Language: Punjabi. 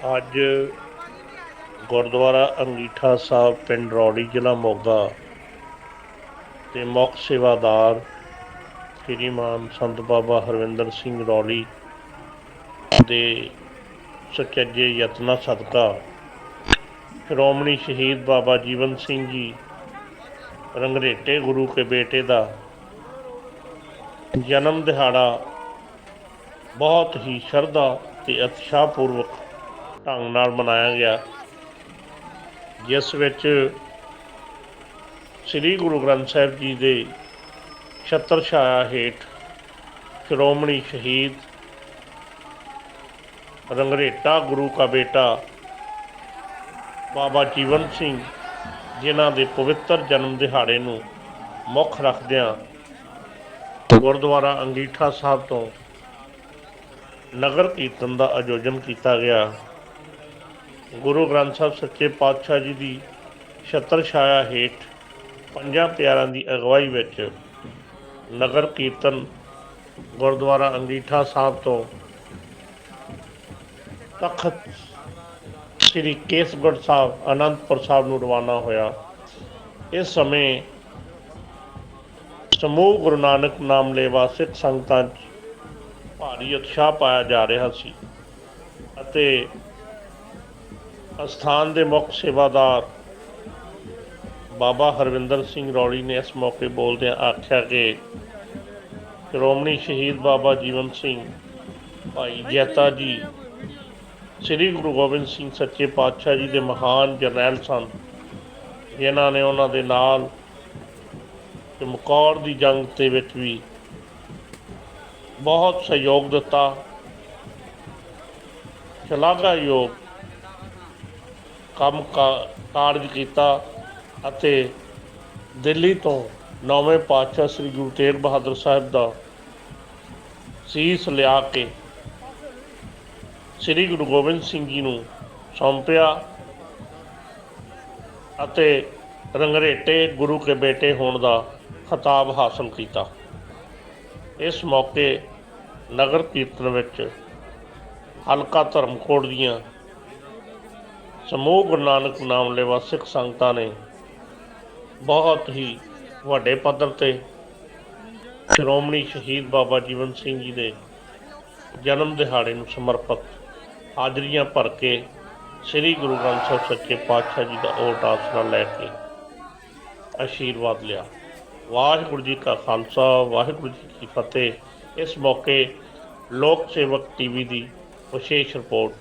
ਅੱਜ ਗੁਰਦੁਆਰਾ ਅੰਗੀਠਾ ਸਾਹਿਬ ਪਿੰਡ ਰੌੜੀ ਜ਼ਿਲ੍ਹਾ ਮੋਗਾ ਤੇ ਮੁੱਖ ਸੇਵਾਦਾਰ ਸ਼੍ਰੀਮਾਨ ਸੰਤ ਬਾਬਾ ਹਰਵਿੰਦਰ ਸਿੰਘ ਰੌਲੀ ਦੇ ਸੁਚੱਜੇ ਯਤਨਾਂ ਸਦਕਾ ਸ਼੍ਰੋਮਣੀ ਸ਼ਹੀਦ ਬਾਬਾ ਜੀਵਨ ਸਿੰਘ ਜੀ ਰੰਗਰੇਟੇ ਗੁਰੂ ਕੇ ਬੇਟੇ ਦਾ ਜਨਮ ਦਿਹਾੜਾ ਬਹੁਤ ਹੀ ਸ਼ਰਧਾ ਤੇ ਉਤਸ਼ਾਹ ਪੂਰਵਕ ਢੰਗ ਨਾਲ ਮਨਾਇਆ ਗਿਆ, ਜਿਸ ਵਿੱਚ ਸ੍ਰੀ ਗੁਰੂ ਗ੍ਰੰਥ ਸਾਹਿਬ ਜੀ ਦੇ ਛਤਰ ਛਾਇਆ ਹੇਠ ਸ਼੍ਰੋਮਣੀ ਸ਼ਹੀਦ ਰੰਗਰੇਟਾ ਗੁਰੂ ਕਾ ਬੇਟਾ ਬਾਬਾ ਜੀਵਨ ਸਿੰਘ, ਜਿਨ੍ਹਾਂ ਦੇ ਪਵਿੱਤਰ ਜਨਮ ਦਿਹਾੜੇ ਨੂੰ ਮੁੱਖ ਰੱਖਦਿਆਂ ਗੁਰਦੁਆਰਾ ਅੰਗੀਠਾ ਸਾਹਿਬ ਤੋਂ ਨਗਰ ਕੀਰਤਨ ਦਾ ਆਯੋਜਨ ਕੀਤਾ ਗਿਆ। ਗੁਰੂ ਗ੍ਰੰਥ ਸਾਹਿਬ ਸੱਚੇ ਪਾਤਸ਼ਾਹ ਜੀ ਦੀ ਛਤਰ ਛਾਇਆ ਹੇਠ ਪੰਜਾਂ ਪਿਆਰਾਂ ਦੀ ਅਗਵਾਈ ਵਿੱਚ ਨਗਰ ਕੀਰਤਨ ਗੁਰਦੁਆਰਾ ਅੰਗੀਠਾ ਸਾਹਿਬ ਤੋਂ ਤਖਤ ਸ੍ਰੀ ਕੇਸਗੜ੍ਹ ਸਾਹਿਬ, ਅਨੰਦਪੁਰ ਸਾਹਿਬ ਨੂੰ ਰਵਾਨਾ ਹੋਇਆ। ਇਸ ਸਮੇਂ ਸਮੂਹ ਗੁਰੂ ਨਾਨਕ ਨਾਮ ਲੇਵਾ ਸਿੱਖ ਸੰਗਤਾਂ 'ਚ ਭਾਰੀ ਉਤਸ਼ਾਹ ਪਾਇਆ ਜਾ ਰਿਹਾ ਸੀ ਅਤੇ ਅਸਥਾਨ ਦੇ ਮੁੱਖ ਸੇਵਾਦਾਰ ਬਾਬਾ ਹਰਵਿੰਦਰ ਸਿੰਘ ਰੌਲੀ ਨੇ ਇਸ ਮੌਕੇ ਬੋਲਦਿਆਂ ਆਖਿਆ ਕਿ ਸ਼੍ਰੋਮਣੀ ਸ਼ਹੀਦ ਬਾਬਾ ਜੀਵਨ ਸਿੰਘ ਭਾਈ ਜੈਤਾ ਜੀ, ਸ੍ਰੀ ਗੁਰੂ ਗੋਬਿੰਦ ਸਿੰਘ ਸੱਚੇ ਪਾਤਸ਼ਾਹ ਜੀ ਦੇ ਮਹਾਨ ਜਰਨੈਲ ਸਨ। ਜਿਨ੍ਹਾਂ ਨੇ ਉਹਨਾਂ ਦੇ ਨਾਲ ਚਮਕੌਰ ਦੀ ਜੰਗ ਦੇ ਵਿੱਚ ਵੀ ਬਹੁਤ ਸਹਿਯੋਗ ਦਿੱਤਾ। ਸ਼ਲਾਘਾਯੋਗ ਕੰਮ ਕਾ- ਕਾਰਜ ਕੀਤਾ ਅਤੇ ਦਿੱਲੀ ਤੋਂ ਨੌਵੇਂ ਪਾਤਸ਼ਾਹ ਸ੍ਰੀ ਗੁਰੂ ਤੇਗ ਬਹਾਦਰ ਸਾਹਿਬ ਦਾ ਸੀਸ ਲਿਆ ਕੇ ਸ੍ਰੀ ਗੁਰੂ ਗੋਬਿੰਦ ਸਿੰਘ ਜੀ ਨੂੰ ਸੌਂਪਿਆ ਅਤੇ ਰੰਗਰੇਟੇ ਗੁਰੂ ਕੇ ਬੇਟੇ ਹੋਣ ਦਾ ਖਿਤਾਬ ਹਾਸਲ ਕੀਤਾ। ਇਸ ਮੌਕੇ ਨਗਰ ਕੀਰਤਨ ਵਿੱਚ ਹਲਕਾ ਧਰਮਕੋਟ ਦੀਆਂ ਸਮੂਹ ਗੁਰੂ ਨਾਨਕ ਨਾਮ ਲੈਵਾ ਸਿੱਖ ਸੰਗਤਾਂ ਨੇ ਬਹੁਤ ਹੀ ਵੱਡੇ ਪੱਧਰ ਤੇ ਸ਼੍ਰੋਮਣੀ ਸ਼ਹੀਦ ਬਾਬਾ ਜੀਵਨ ਸਿੰਘ ਜੀ ਦੇ ਜਨਮ ਦਿਹਾੜੇ ਨੂੰ ਸਮਰਪਿਤ ਹਾਜ਼ਰੀਆਂ ਭਰ ਕੇ ਸ੍ਰੀ ਗੁਰੂ ਗ੍ਰੰਥ ਸਾਹਿਬ ਸੱਚੇ ਪਾਤਸ਼ਾਹ ਜੀ ਦਾ ਓਟ ਆਸਰਾ ਲੈ ਕੇ ਆਸ਼ੀਰਵਾਦ ਲਿਆ। ਵਾਹਿਗੁਰੂ ਜੀ ਕਾ ਖਾਲਸਾ, ਵਾਹਿਗੁਰੂ ਜੀ ਕੀ ਫਤਿਹ। ਇਸ ਮੌਕੇ ਲੋਕ ਸੇਵਕ ਟੀਵੀ ਦੀ ਵਿਸ਼ੇਸ਼ ਰਿਪੋਰਟ